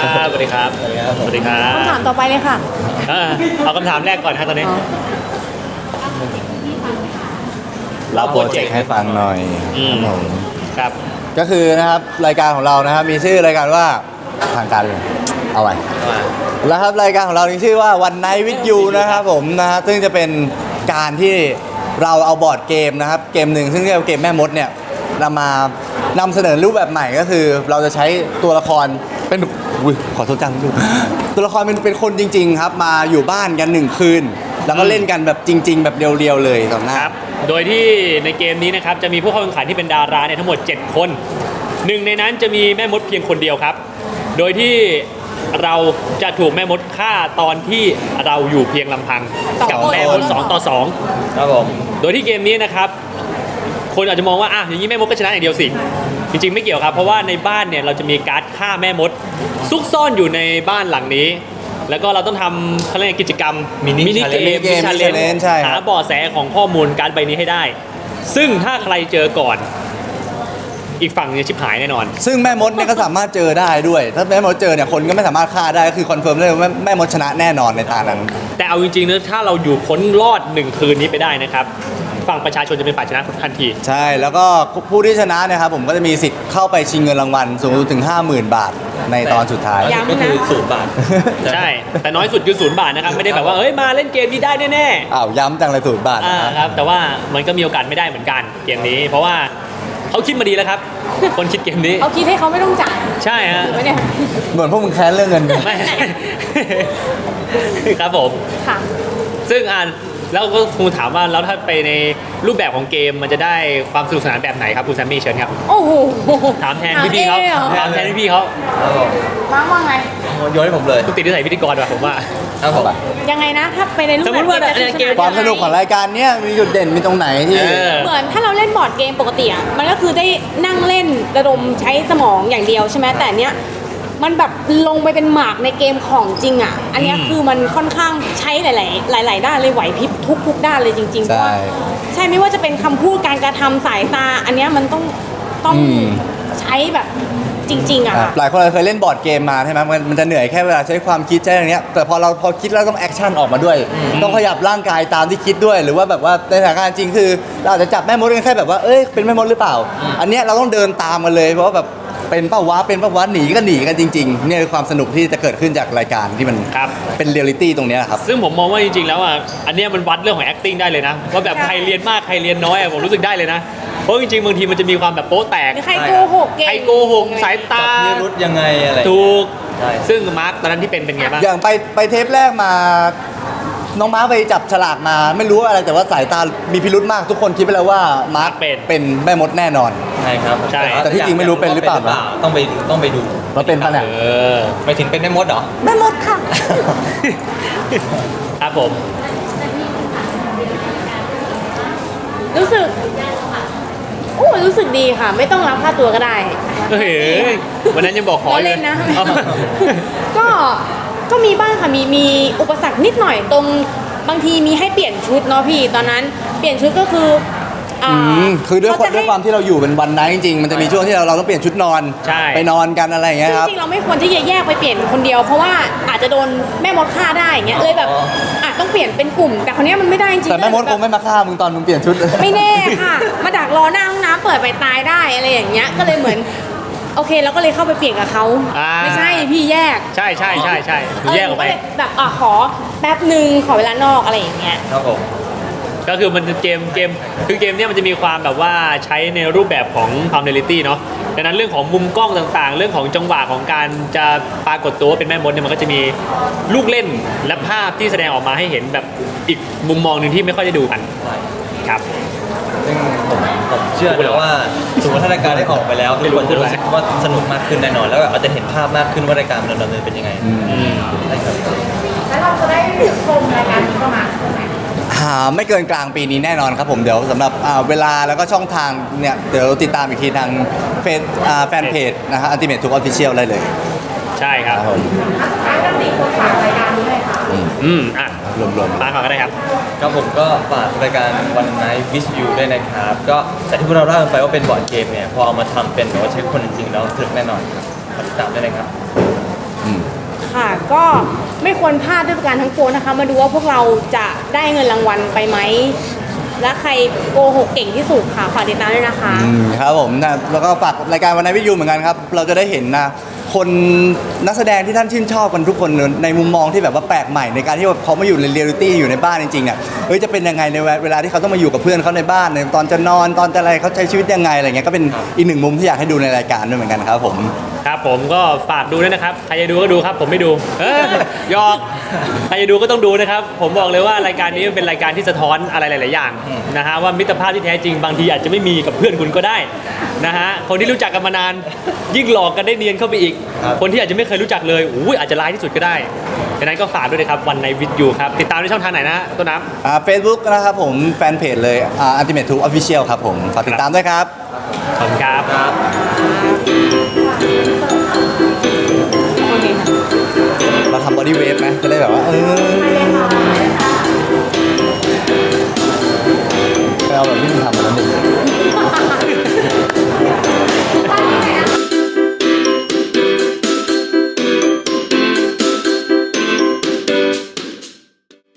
สวัสดีครับสวัสดีครับ สวัสดีครับคำถามต่อไปเลยค่ะอ่าเอาคำถามแรกก่อนครับตอนนี้อ๋อเราโปรเจกต์ให้ฟังหน่อยอืม ครับผมครับ ก็คือนะครับรายการของเรานะครับมีชื่อรายการว่าทางการเลยเอาไว้แล้วครับรายการของเรามีชื่อว่าวันไนวิทยูนะครับผมนะฮะซึ่งจะเป็นการที่เราเอาบอร์ดเกมนะครับเกมหนึ่งซึ่งเรียกว่าเกมแม่มดเนี่ยนำมานำเสนอรูปแบบใหม่ก็คือ เราจะใช้ตัวละครเป็น อุ้ยขอโทษจังดูตัวละครเป็นเป็นคนจริง ๆ ครับ มาอยู่บ้านกันหนึ่งคืน แล้วก็เล่นกันแบบจริง ๆ แบบเรียวๆเลยต่อหน้า ครับ โดยที่ในเกมนี้นะครับจะมีผู้เข้าแข่งขันที่เป็นดาราเนี่ยทั้งหมด 7 คนหนึ่งในนั้นจะมีแม่มดเพียงคนเดียวครับ โดยที่เราจะถูกแม่มดฆ่าตอนที่เราอยู่เพียงลำพังสองกับคนแม่มด2ต่อครับผม2โดยที่เกมนี้นะครับ คนอาจจะมองว่าอะอย่างนี้แม่มดก็ชนะอย่างเดียวสิ จริงๆไม่เกี่ยวครับ เพราะว่าในบ้านเนี่ยเราจะมีการ์ดฆ่าแม่มด ซุกซ่อนอยู่ในบ้านหลังนี้ แล้วก็เราต้องทำเขาเรียกกิจกรรมมินิเกมมินิเกมชาเลน challenge ใช่ครับ หาเบาะแสของข้อมูลการ์ดใบนี้ให้ได้ ซึ่งถ้าใครเจอก่อน อีกฝั่งเนี่ยชิบหายแน่นอน ซึ่งแม่มดเนี่ยก็สามารถเจอได้ด้วย ถ้าแม่มดเจอเนี่ยคนก็ไม่สามารถฆ่าได้ก็คือคอนเฟิร์มได้ว่าแม่แม่มดชนะแน่นอนในตานั้น แต่เอาจริงๆนะถ้าเราอยู่พ้นรอดหนึ่งคืนนี้ไปได้นะครับ ฝั่งประชาชนจะเป็นฝ่ายชนะทันที ใช่ แล้วก็ผู้ที่ชนะเนะครับผมก็จะมีสิทธิ์เข้าไปชิงเงินรางวัลสูงสุดถึง 50,000 บาทในตอนสุดท้าย ย้ำนะ ก็คือศูนย์บาท ใช่ แต่น้อยสุดคือศูนย์บาทนะครับ ไม่ได้แบบว่าเอ้ยมาเล่นเกมนี้ได้แน่อ้าวย้ำจังเลยศูนย์บาทๆอ่านะครับครับ แต่ว่ามันก็มีโอกาสไม่ได้เหมือนกันเกมนี้ เพราะว่าเขาคิดมาดีแล้วครับ คนคิดเกมนี้เขาคิดให้เขาไม่ต้องจ่ายใช่ฮะ ถูกไหมเนี่ย เหมือนพวกมึงแค้นเรื่องเงิน ไม่ ครับผม ค่ะ ซึ่งอ่าน แล้วก็คงถามว่าแล้วถ้าไปในรูปแบบของเกมมันจะได้ความสนุกสนานแบบไหนครับคุณแซมมี่เชิญครับโอ้โหถามแทนพี่ๆเขาถามเองเหรอถามแทนพี่ๆเขาครับผมมาว่าไงโยนให้ผมเลยคุณติดนิสัยพิธีกรว่ะผมว่าครับผมยังไงนะถ้าไปในรูปสมมุติว่าแบบในเกมความสนุกของรายการเนี้ยมีจุดเด่นมีตรงไหนที่เออเหมือนถ้าเราเล่นบอร์ดเกมปกติอะมันก็คือได้นั่งเล่นระดมใช้สมองอย่างเดียวใช่ไหมแต่อันเนี้ย มันแบบลงไปเป็นหมากในเกมของจริงอะ อันเนี้ยอืมคือมันค่อนข้างใช้หลาย ๆ หลาย ๆ ด้านเลยไหวพริบทุกทุกด้านเลยจริงๆเพใช่ราะว่าใช่ไม่ว่าจะเป็นคำพูดการกระทำสายตา อันเนี้ยมันต้องต้องอืม ใช้แบบจริง ๆอะอะค่ะหลายคนเคยเล่นบอร์ดเกมมาใช่ไหมมันมันจะเหนื่อยแค่เวลาใช้ความคิดใช้อย่างเงี้ยแต่พอเราพอคิดแล้วต้องแอคชั่นออกมาด้วย ต้องขยับร่างกายตามที่คิดด้วย หรือว่าแบบว่าในสถานการณ์จริงคือ เราอาจจะจับแม่มดกันแค่แบบว่าเอ้ยเป็นแม่มดหรือเปล่า อันเนี้ยเราต้องเดินตามกันเลยเพราะว่าแบบ เป็นเป้าวะเป็นเป้าวะหนีก็หนีกันจริงๆเนี่ยคือความสนุกที่จะเกิดขึ้นจากรายการที่มันครับ เป็นเรียลลิตี้ตรงเนี้ยครับ ซึ่งผมมองว่าจริงๆ แล้วอะ อันเนี้ยมันวัดเรื่องของ acting ได้เลยนะ ว่าแบบใช่ใครเรียนมากใครเรียนน้อยอะผมรู้สึกได้เลยนะ เพราะจริงๆ บางทีมันจะมีความแบบโป๊ะแตก หรือใครโกหกเก่ง ใครโกหกสายตา จับนิรุธยังไงอะไร ถูก ใช่ ซึ่งมาร์คตอนนั้นที่เป็นเป็นไงบ้าง อย่างไปไปเทปแรกมา น้องม้าไปจับฉลากมา ไม่รู้ว่าอะไรแต่ว่าสายตามีพิรุธมากทุกคนคิดไปแล้วว่ามาร์คเป็น เป็นแม่มดแน่นอน ใช่ครับใช่ แต่ที่จริงไม่รู้เป็นหรือเปล่านะต้องไปต้องไปดูว่าเป็นปะเนี่ยเออไปถึงเป็นแม่มดเหรอแม่มดค่ะ ครับผม รู้สึกโอ้รู้สึกดีค่ะ ไม่ต้องรับค่าตัวก็ได้เฮ้ยวันนั้นยังบอกขอล้ออยู่เล่นนะเอาก็ ก็มีบ้างค่ะมีมีอุปสรรคนิดหน่อยตรงบางทีมีให้เปลี่ยนชุดเนาะพี่ตอนนั้น เปลี่ยนชุดก็คืออ่าอืมคือด้วยคเขวามจะด้วยให้ ความที่เราอยู่เป็นวันไนท์จริงๆ มันจะมีช่วงที่เราเราต้องเปลี่ยนชุดนอน ใช่ ไปนอนกันอะไรอย่างเงี้ยครับ จริงๆเราไม่ควรที่จะแยกไปเปลี่ยนคนเดียว เพราะว่าอาจจะโดนแม่มดฆ่าได้อย่างเงี้ยเลยแบบอ๋ออาจต้องเปลี่ยนเป็นกลุ่ม แต่คนนี้ยมันไม่ได้จริงๆแต่แม่มดเลยคงไม่มาฆ่ามึงตอนมึงเปลี่ยนชุด ไม่แน่ค่ะ มาดักรอหน้าห้องน้ำเปิดไปตายได้อะไรอย่างเงี้ยก็เลยเหมือน โอเคเราก็เลยเข้าไปเปลี่ยนกับเขาอ่า ไม่ใช่พี่แยกใช่ใช่ใช่ใช่เออแยกออกไปหนูเลยแบบอะขอแป๊บหนึ่งขอเวลานอกอะไรอย่างเงี้ย ครับผม ก็คือมันเกมเกมคือเกมเนี้ยมันจะมีความแบบว่าใช้ในรูปแบบของความเรียลิตี้เนาะดังนั้นเรื่องของมุมกล้องต่างๆ เรื่องของจังหวะของการจะปรากฏตัวว่าเป็นแม่มดเนี่ยมันก็จะมีลูกเล่นและภาพที่แสดงออกมาให้เห็นแบบอีกมุมมองหนึ่งที่ไม่ค่อยได้ดูกันใช่ครับ ซึ่งผมผมเชื่อนะว่าสมมติถ้ารายการได้ออกไปแล้วทุกคนจะรู้สึกว่าสนุกมากขึ้นแน่นอน แล้วก็อาจจะเห็นภาพมากขึ้นว่ารายการมันดำเนินเป็นยังไงอืมใช่ครับแล้วเราจะได้ชมรายการนี้ประมาณเท่าไหร่หอ่าไม่เกินกลางปีนี้แน่นอนครับผมเดี๋ยวสำหรับอ่าเวลาแล้วก็ช่องทางเนี่ยเดี๋ยวติดตามอีกทีทางเฟซอ่าแฟนเพจนะฮะอันติเมททุกออฟฟิเชียลได้เลย ใช่ครับครับผมอืมอะ รวมๆ มาก่อนก็ได้ครับ ครับผมก็ฝากรายการวันไนท์วิชยูด้วยนะครับ ก็แต่ที่พวกเราเล่ากันไปว่าเป็นบอร์ดเกมเนี่ย พอเอามาทำเป็นแบบว่าใช้คนจริงๆแล้วสนุกแน่นอนครับฝากติดตามด้วยนะครับ ค่ะก็ไม่ควรพลาดด้วยประการทั้งปวงนะคะ มาดูว่าพวกเราจะได้เงินรางวัลไปไหม และใครโกหกเก่งที่สุดค่ะฝากติดตามด้วยนะคะ อืมครับผมนะแล้วก็ฝากรายการวันนี้วิทยุเหมือนกันครับ เราจะได้เห็นนะ คน นักแสดงที่ท่านชื่นชอบกันทุกคนในมุมมองที่แบบว่าแปลกใหม่ในการที่ว่าเขามาอยู่ในเรียลิตี้อยู่ในบ้านจริงๆอะเฮ้ยจะเป็นยังไงในเวลาที่เขาต้องมาอยู่กับเพื่อนเขาในบ้านในตอนจะนอนตอนจะอะไรเขาใช้ชีวิตยังไงอะไรเงี้ยก็เป็นอีกหนึ่งมุมที่อยากให้ดูในรายการด้วยเหมือนกันครับผมครับผมก็ฝากดูด้วยนะครับ ใครจะดูก็ดูครับ ผมไม่ดูเอ้ยหยอก ใครจะดูก็ต้องดูนะครับ ผมบอกเลยว่ารายการนี้เป็นรายการที่สะท้อนอะไรหลาย ๆ อย่างนะฮะว่ามิตรภาพที่แท้จริงบางทีอาจจะไม่มีกับเพื่อนคุณก็ได้นะฮะคนที่รู้จักกันมานานยิ่งหลอกกันได้เนียนเข้าไปอีกครับคนที่อาจจะไม่เคยรู้จักเลยอุ้ยอาจจะร้ายที่สุดก็ได้ดังนั้นก็ฝากด้วยนะครับวันในวิดยูครับติดตามในช่องทางไหนนะต้นน้ำอ่าเฟซบุ๊กนะครับผมแฟนเพจเลยอ่าอันติเมททุกออฟฟิเชียลครับผมฝากติดตามด้วยครับขอบคุณครับครับโอเคค่ะเราทำบอดี้เวฟไหมจะได้แบบว่าเออ